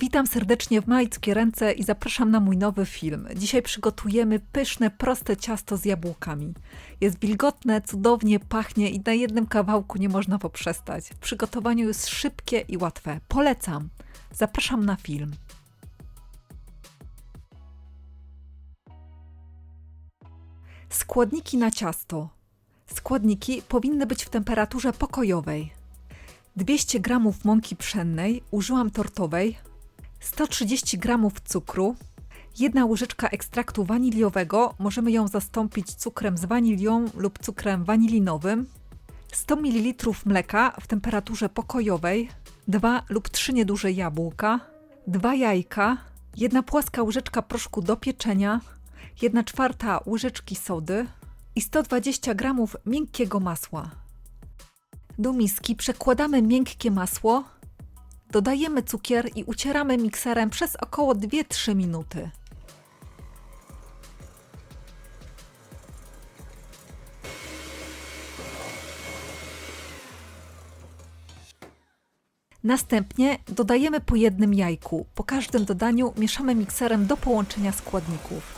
Witam serdecznie w Majckie Ręce i zapraszam na mój nowy film. Dzisiaj przygotujemy pyszne, proste ciasto z jabłkami. Jest wilgotne, cudownie pachnie i na jednym kawałku nie można poprzestać. W przygotowaniu jest szybkie i łatwe. Polecam. Zapraszam na film. Składniki na ciasto. Składniki powinny być w temperaturze pokojowej. 200 g mąki pszennej, użyłam tortowej, 130 g cukru, jedna łyżeczka ekstraktu waniliowego, możemy ją zastąpić cukrem z wanilią lub cukrem wanilinowym, 100 ml mleka w temperaturze pokojowej, 2 lub 3 nieduże jabłka, 2 jajka, jedna płaska łyżeczka proszku do pieczenia, 1 czwarta łyżeczki sody i 120 g miękkiego masła. Do miski przekładamy miękkie masło, dodajemy cukier i ucieramy mikserem przez około 2-3 minuty. Następnie dodajemy po jednym jajku. Po każdym dodaniu mieszamy mikserem do połączenia składników.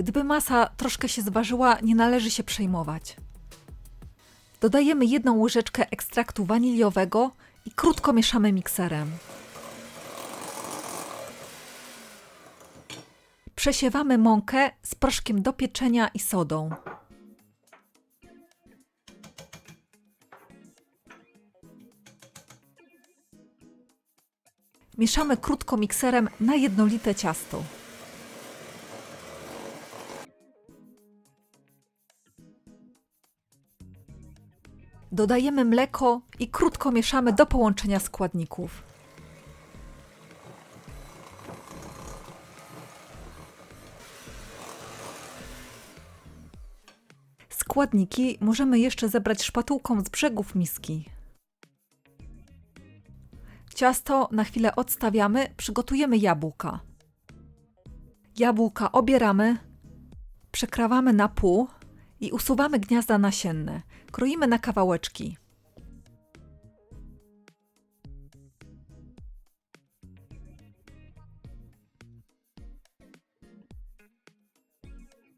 Gdyby masa troszkę się zważyła, nie należy się przejmować. Dodajemy jedną łyżeczkę ekstraktu waniliowego i krótko mieszamy mikserem. Przesiewamy mąkę z proszkiem do pieczenia i sodą. Mieszamy krótko mikserem na jednolite ciasto. Dodajemy mleko i krótko mieszamy do połączenia składników. Składniki możemy jeszcze zebrać szpatułką z brzegów miski. Ciasto na chwilę odstawiamy, przygotujemy jabłka. Jabłka obieramy, przekrawamy na pół i usuwamy gniazda nasienne. Kroimy na kawałeczki.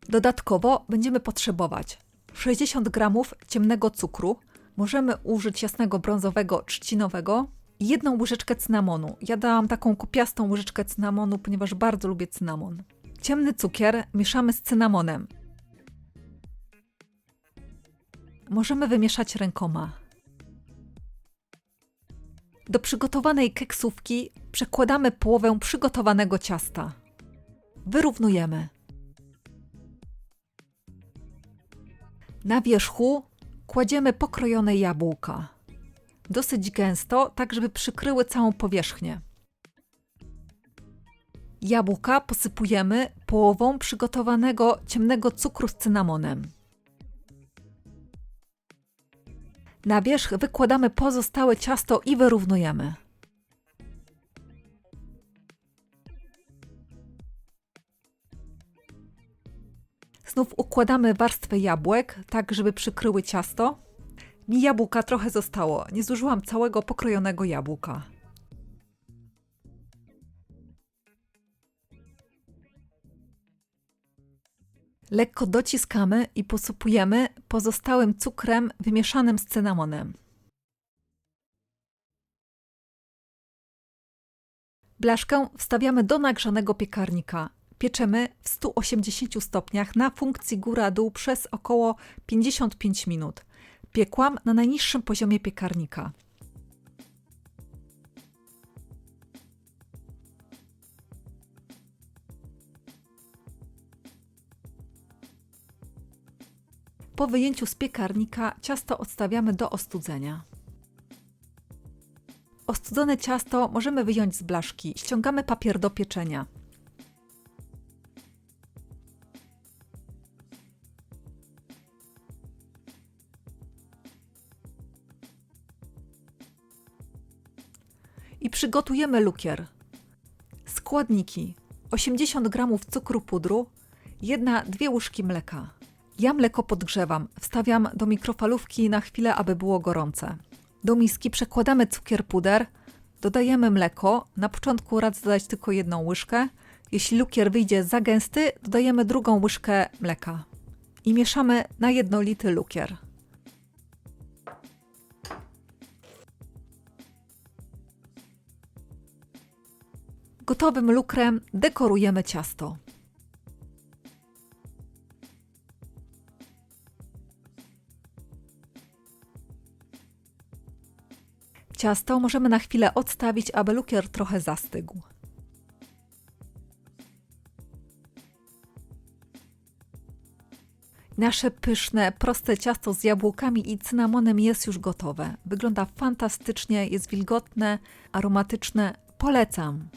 Dodatkowo będziemy potrzebować 60 g ciemnego cukru, możemy użyć jasnego brązowego trzcinowego i jedną łyżeczkę cynamonu. Ja dałam taką kupiastą łyżeczkę cynamonu, ponieważ bardzo lubię cynamon. Ciemny cukier mieszamy z cynamonem. Możemy wymieszać rękoma. Do przygotowanej keksówki przekładamy połowę przygotowanego ciasta. Wyrównujemy. Na wierzchu kładziemy pokrojone jabłka. Dosyć gęsto, tak żeby przykryły całą powierzchnię. Jabłka posypujemy połową przygotowanego ciemnego cukru z cynamonem. Na wierzch wykładamy pozostałe ciasto i wyrównujemy. Znów układamy warstwę jabłek, tak żeby przykryły ciasto. Mi jabłka trochę zostało, nie zużyłam całego pokrojonego jabłka. Lekko dociskamy i posypujemy pozostałym cukrem wymieszanym z cynamonem. Blaszkę wstawiamy do nagrzanego piekarnika. Pieczemy w 180 stopniach na funkcji góra-dół przez około 55 minut. Piekłam na najniższym poziomie piekarnika. Po wyjęciu z piekarnika ciasto odstawiamy do ostudzenia. Ostudzone ciasto możemy wyjąć z blaszki. Ściągamy papier do pieczenia. I przygotujemy lukier. Składniki: 80 g cukru pudru, jedna, dwie łyżki mleka. Ja mleko podgrzewam, wstawiam do mikrofalówki na chwilę, aby było gorące. Do miski przekładamy cukier puder, dodajemy mleko. Na początku radzę dodać tylko jedną łyżkę. Jeśli lukier wyjdzie za gęsty, dodajemy drugą łyżkę mleka. I mieszamy na jednolity lukier. Gotowym lukrem dekorujemy ciasto. Ciasto możemy na chwilę odstawić, aby lukier trochę zastygł. Nasze pyszne, proste ciasto z jabłkami i cynamonem jest już gotowe. Wygląda fantastycznie, jest wilgotne, aromatyczne. Polecam.